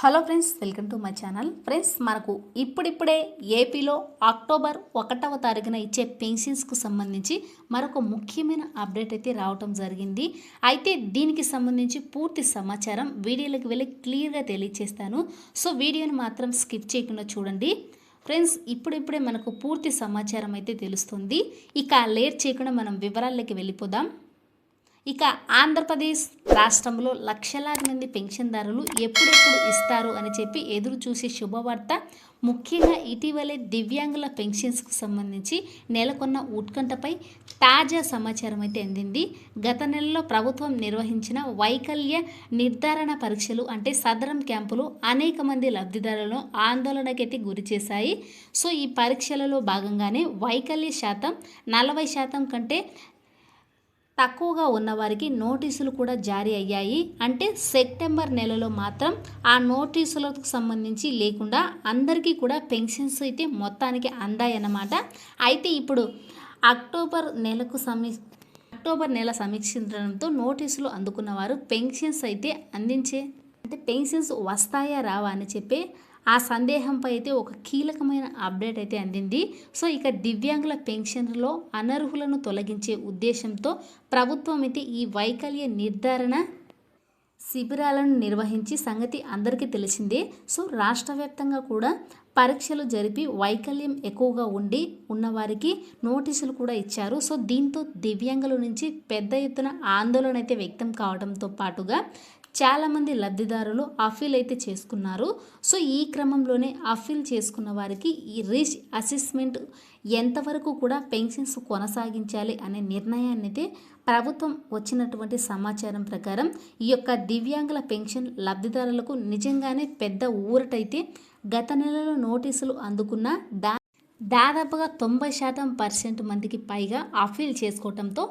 Hello friends welcome to my channel. Friends మనకు ఇప్పుడిప్పుడే ఏపీలో అక్టోబర్ ఒకటవ తారీఖున ఇచ్చే పెన్షన్స్కు సంబంధించి మరొక ముఖ్యమైన అప్డేట్ అయితే రావటం జరిగింది. అయితే దీనికి సంబంధించి పూర్తి సమాచారం వీడియోలోకి వెళ్ళి క్లియర్గా తెలియచేస్తాను. సో వీడియోని మాత్రం స్కిప్ చేయకుండా చూడండి. ఫ్రెండ్స్ ఇప్పుడిప్పుడే మనకు పూర్తి సమాచారం అయితే తెలుస్తుంది. ఇక లేట్ చేయకుండా మనం వివరాల్లోకి వెళ్ళిపోదాం. ఇక ఆంధ్రప్రదేశ్ రాష్ట్రంలో లక్షలాది మంది పెన్షన్దారులు ఎప్పుడెప్పుడు ఇస్తారు అని చెప్పి ఎదురు చూసే శుభవార్త ముఖ్యంగా ఇటీవలే దివ్యాంగుల పెన్షన్స్కు సంబంధించి నెలకొన్న ఉత్కంఠపై తాజా సమాచారం అయితే అందింది. గత నెలలో ప్రభుత్వం నిర్వహించిన వైకల్య నిర్ధారణ పరీక్షలు అంటే సదరం క్యాంపులు అనేక మంది లబ్ధిదారులను ఆందోళనకైతే గురిచేశాయి సో ఈ పరీక్షలలో భాగంగానే వైకల్య శాతం నలభై శాతం కంటే తక్కువగా ఉన్నవారికి నోటీసులు కూడా జారీ అయ్యాయి. అంటే సెప్టెంబర్ నెలలో మాత్రం ఆ నోటీసులకు సంబంధించి లేకుండా అందరికీ కూడా పెన్షన్స్ అయితే మొత్తానికి అందాయన్నమాట. అయితే ఇప్పుడు అక్టోబర్ నెలకు సమీ అక్టోబర్ నెల సమీక్షించడంతో నోటీసులు అందుకున్నవారు పెన్షన్స్ అయితే అందించే అంటే పెన్షన్స్ వస్తాయా రావా అని చెప్పి ఆ సందేహంపై అయితే ఒక కీలకమైన అప్డేట్ అయితే అందింది. సో ఇక దివ్యాంగుల పెన్షన్లో అనర్హులను తొలగించే ఉద్దేశంతో ప్రభుత్వం అయితే ఈ వైకల్య నిర్ధారణ శిబిరాలను నిర్వహించి సంగతి అందరికీ తెలిసిందే. సో రాష్ట్ర వ్యాప్తంగా కూడా పరీక్షలు జరిపి వైకల్యం ఎక్కువగా ఉండి ఉన్నవారికి నోటీసులు కూడా ఇచ్చారు. సో దీంతో దివ్యాంగుల నుంచి పెద్ద ఎత్తున ఆందోళన అయితే వ్యక్తం కావడంతో పాటుగా చాలామంది లబ్ధిదారులు అఫీల్ అయితే చేసుకున్నారు. సో ఈ క్రమంలోనే అఫీల్ చేసుకున్న వారికి ఈ రీచ్ అసెస్మెంట్ ఎంతవరకు కూడా పెన్షన్స్ కొనసాగించాలి అనే నిర్ణయాన్ని అయితే ప్రభుత్వం వచ్చినటువంటి సమాచారం ప్రకారం ఈ యొక్క దివ్యాంగుల పెన్షన్ లబ్ధిదారులకు నిజంగానే పెద్ద ఊరటైతే గత నెలలో నోటీసులు అందుకున్న దా దాదాపుగా తొంభై శాతం పర్సెంట్ మందికి పైగా అఫీల్ చేసుకోవడంతో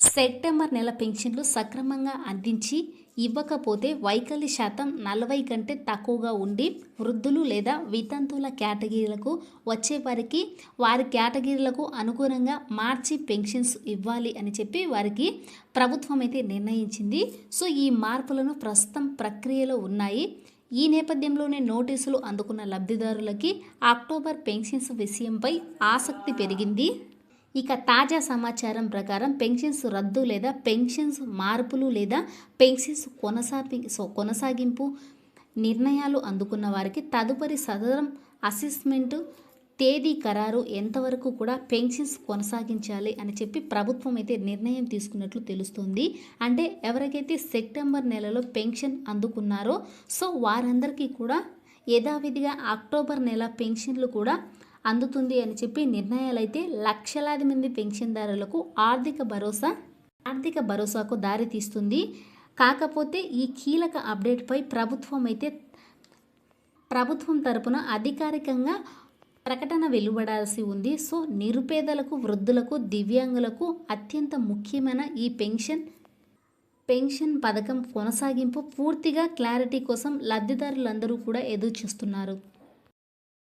సెప్టెంబర్ నెల పెన్షన్లు సక్రమంగా అందించి ఇవ్వకపోతే వైకల్య శాతం నలభై కంటే తక్కువగా ఉండి వృద్ధులు లేదా వితంతువుల కేటగిరీలకు వచ్చే వారికి వారి కేటగిరీలకు అనుగుణంగా మార్చి పెన్షన్స్ ఇవ్వాలి అని చెప్పి వారికి ప్రభుత్వం అయితే నిర్ణయించింది. సో ఈ మార్పులను ప్రస్తుతం ప్రక్రియలో ఉన్నాయి. ఈ నేపథ్యంలోనే నోటీసులు అందుకున్న లబ్ధిదారులకి అక్టోబర్ పెన్షన్స్ విషయంపై ఆసక్తి పెరిగింది. ఇక తాజా సమాచారం ప్రకారం పెన్షన్స్ రద్దు లేదా పెన్షన్స్ మార్పులు లేదా పెన్షన్స్ కొనసాగి సో కొనసాగింపు నిర్ణయాలు అందుకున్న వారికి తదుపరి సదరం అసెస్మెంట్ తేదీ ఖరారు ఎంతవరకు కూడా పెన్షన్స్ కొనసాగించాలి అని చెప్పి ప్రభుత్వం అయితే నిర్ణయం తీసుకున్నట్లు తెలుస్తుంది. అంటే ఎవరికైతే సెప్టెంబర్ నెలలో పెన్షన్ అందుకున్నారో సో వారందరికీ కూడా యథావిధిగా అక్టోబర్ నెల పెన్షన్లు కూడా అందుతుంది అని చెప్పి నిర్ణయాలు అయితే లక్షలాది మంది పెన్షన్దారులకు ఆర్థిక భరోసా ఆర్థిక భరోసాకు దారితీస్తుంది కాకపోతే ఈ కీలక అప్డేట్పై ప్రభుత్వం అయితే ప్రభుత్వం తరపున అధికారికంగా ప్రకటన వెలువడాల్సి ఉంది. సో నిరుపేదలకు వృద్ధులకు దివ్యాంగులకు అత్యంత ముఖ్యమైన ఈ పెన్షన్ పెన్షన్ పథకం కొనసాగింపు పూర్తిగా క్లారిటీ కోసం లబ్ధిదారులందరూ కూడా ఎదురు చూస్తున్నారు